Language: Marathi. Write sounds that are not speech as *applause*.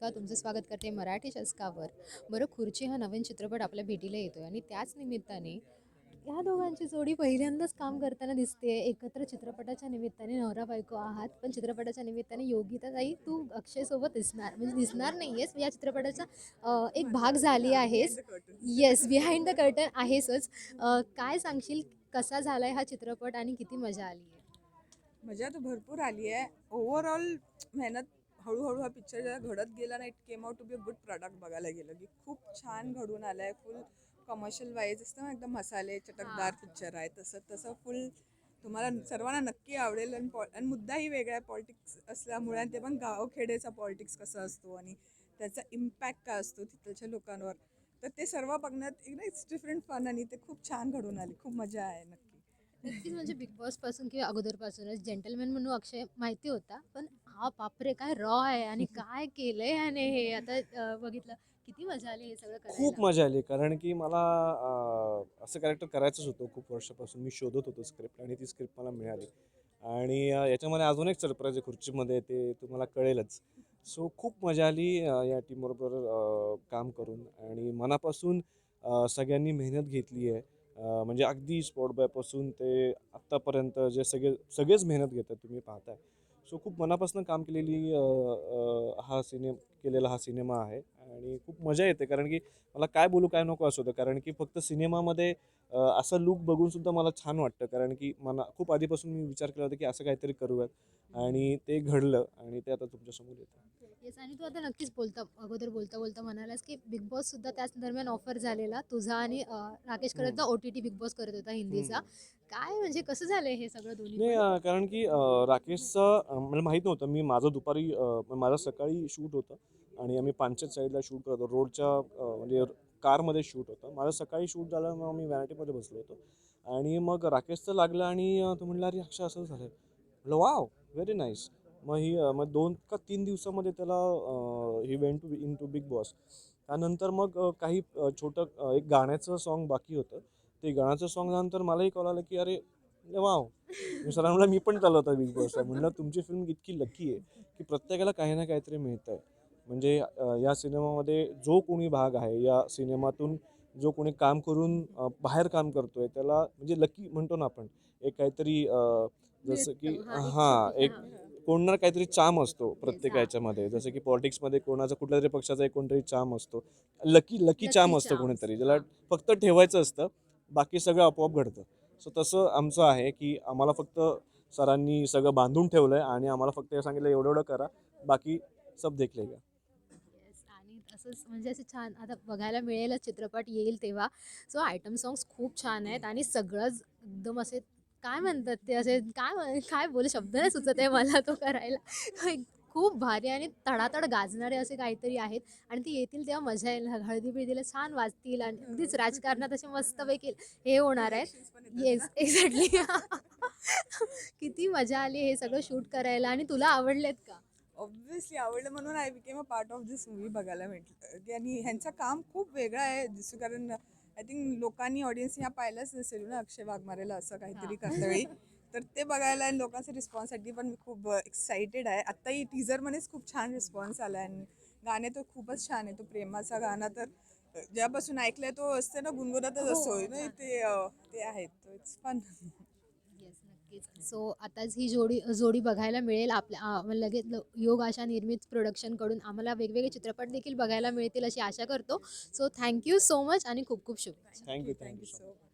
भूमिका तुमचं स्वागत करते मराठी शस्कावर? बरं खुर्ची हा नवीन चित्रपट आपल्या भेटीला येतोय आणि त्याच निमित्ताने या दोघांची जोडी पहिल्यांदाच काम करताना दिसते एकत्र चित्रपटाच्या निमित्ताने नवरा बायको आहात पण चित्रपटाच्या निमित्ताने योगिता तू अक्षयसोबत दिसणार म्हणजे दिसणार नाही आहेस या चित्रपटाचा एक भाग झाली आहेस. येस बिहाइंड द कर्टन आहेसच. काय सांगशील? कसा झालाय हा चित्रपट आणि किती मजा आली आहे मजा तर भरपूर आली आहे ओव्हरऑल मेहनत हळूहळू हा पिक्चर जेव्हा घडत गेला ना it came out to be a good product बघायला गेलं. की खूप छान घडून आलं आहे फुल कमर्शियल वाईज असतं ना एकदम मसाले चटकदार पिक्चर आहे तसं तसं फुल तुम्हाला सर्वांना नक्की आवडेल. आणि पॉ आणि मुद्दाही वेगळा आहे पॉलिटिक्स असल्यामुळे आणि ते पण गावखेडेचा पॉलिटिक्स कसा असतो आणि त्याचा इम्पॅक्ट काय असतो तिथलच्या लोकांवर. तर ते सर्व बघण्यात एक इट्स डिफरंट फन आणि ते खूप छान घडून आली. खूप मजा आहे नक्की. नक्कीच म्हणजे बिग बॉसपासून किंवा अगोदरपासूनच जेंटलमॅन म्हणून अक्षय माहिती होता पण हा बापरे! काय रॉ आहे आणि *laughs* काय केलंय? ह्याने हे आता बघितलं. किती मजा आली हे सगळं खूप करायला. मजा आली. कारण की मला अं, असं कॅरेक्टर करायचंच होतं खूप वर्षापासून. मी शोधत होतो स्क्रिप्ट आणि ती स्क्रिप्ट मला मिळाली. आणि अं, याच्यामध्ये अजून एक सरप्राईज आहे खुर्चीमध्ये ते तुम्हाला कळेलच. सो खूप मजा आली अं, या टीमबरोबर अं, काम करून. आणि मनापासून अं, सगळ्यांनी मेहनत घेतली आहे. अं, म्हणजे अगदी स्पॉट बॉयपासून ते आत्तापर्यंत जे सगळे सगळेच मेहनत घेतात तुम्ही पाहताय. सो खूप मनापासून काम केलेली हा सिने केलेला हा सिनेमा आहे. आणि खूप मजा येते. कारण की मला काय बोलू काय नको असं होतं कारण की फक्त सिनेमामध्ये असं लुक बघून सुद्धा मला छान वाटतं. कारण की मला खूप आधीपासून मी विचार केला होता की असं काहीतरी करूयात. आणि ते घडलं आणि ते आता तुमच्यासमोर येतं. येस आणि तू आता नक्कीच बोलता अगोदर बोलता बोलता म्हणालास की बिग बॉस सुद्धा त्याच दरम्यान ऑफर झालेला. तुझा आणि राकेश करत O T T Bigg Boss करत होता हिंदीचा. काय म्हणजे कसं झालंय हे सगळं दोन्ही कारण की राकेशचं मला माहीत नव्हतं. मी माझं दुपारी माझं सकाळी शूट होतं. आणि आम्ही पानचेत साईडला शूट करतो रोडच्या म्हणजे कारमध्ये शूट होतं. माझं सकाळी शूट झालं मग मी व्हॅनिटीमध्ये बसलो होतो. आणि मग राकेशचं लागलं आणि तो म्हणला अरे अक्षर असं झालं म्हटलं वाव व्हेरी नाईस. मग ही मग दोन का तीन दिवसामध्ये त्याला he went to into Bigg Boss त्यानंतर मग काही छोटं एक गाण्याचं सॉन्ग बाकी होतं. ते गाण्याचं सॉन्ग झाल्यानंतर मलाही कॉल आलं की अरे वाव. मी सरांना म्हणलं, मी पण चाललो बिग बॉसला म्हणलं तुमची फिल्म इतकी लकी आहे की प्रत्येकाला काही ना काहीतरी मिळतं आहे म्हणजे या सिनेमामध्ये जो कोणी भाग आहे या सिनेमातून जो कोणी काम करून बाहेर काम करतोय त्याला म्हणजे लकी म्हणतो ना आपण एक काहीतरी जसं की. हा, एक. कोण ना काहीतरी चाम असतो प्रत्येक. याच्यामध्ये जसं की पॉलिटिक्समध्ये कोणाचा कुठल्या तरी पक्षाचा एक कोणतरी चाम असतो लकी लकी चाम असतं. कोणीतरी ज्याला. फक्त ठेवायचं असतं बाकी सगळं आपोआप घडतं सो तसं आमचं आहे की आम्हाला फक्त सरांनी सगळं बांधून ठेवलं आहे आणि आम्हाला फक्त हे सांगितलं एवढं एवढं करा बाकी सब देख लेगा Yes, आणि असंच म्हणजे असं छान आता बघायला मिळेलच चित्रपट येईल तेव्हा. सो आयटम सॉंग्स खूप छान आहेत आणि सगळंच एकदम असे काय म्हणतात ते असे काय म्हण- काय बोल शब्द नाही सुचत आहे मला तो करायला. खूप भारी आणि तडातड गाजणारे असे काहीतरी आहेत आणि ते येतील तेव्हा मजा येईल. हळदी बिळदीला छान वाजतील आणि अगदीच राजकारणात असे मस्तपैकी हे होणार आहे. येस एक्झॅक्टली *laughs* किती मजा आली हे सगळं शूट करायला आणि तुला आवडलेत का? ऑब्व्हियसली आवडलं म्हणून I became a part of this movie बघायला भेटलं की आणि ह्यांचं काम खूप वेगळं आहे दिसू कारण आय थिंक लोकांनी ऑडियन्स ह्या पाहिलंच नसेल ना अक्षय वाघमारेला असं काहीतरी करता वेळी तर ते बघायला आणि लोकांच्या रिस्पॉन्ससाठी पण मी खूप एक्साइटेड आहे. आत्ताही टीजरमध्येच खूप छान रिस्पॉन्स आला आणि गाणे तर खूपच छान आहे. तो प्रेमाचा गाणं तर ज्यापासून ऐकलंय तो असते ना गुणगुणतच हो, असतो ना ते ते आहेत. इट्स फन नक्कीच. सो आताच ही जोडी जोडी बघायला मिळेल. आपल्या लगेच ल- योग आशा निर्मित प्रोडक्शनकडून आम्हाला वेगवेगळे चित्रपट देखील बघायला मिळतील अशी आशा करतो. सो थँक्यू सो मच आणि खूप खूप शुभेच्छा. Thank you thank you thank you so much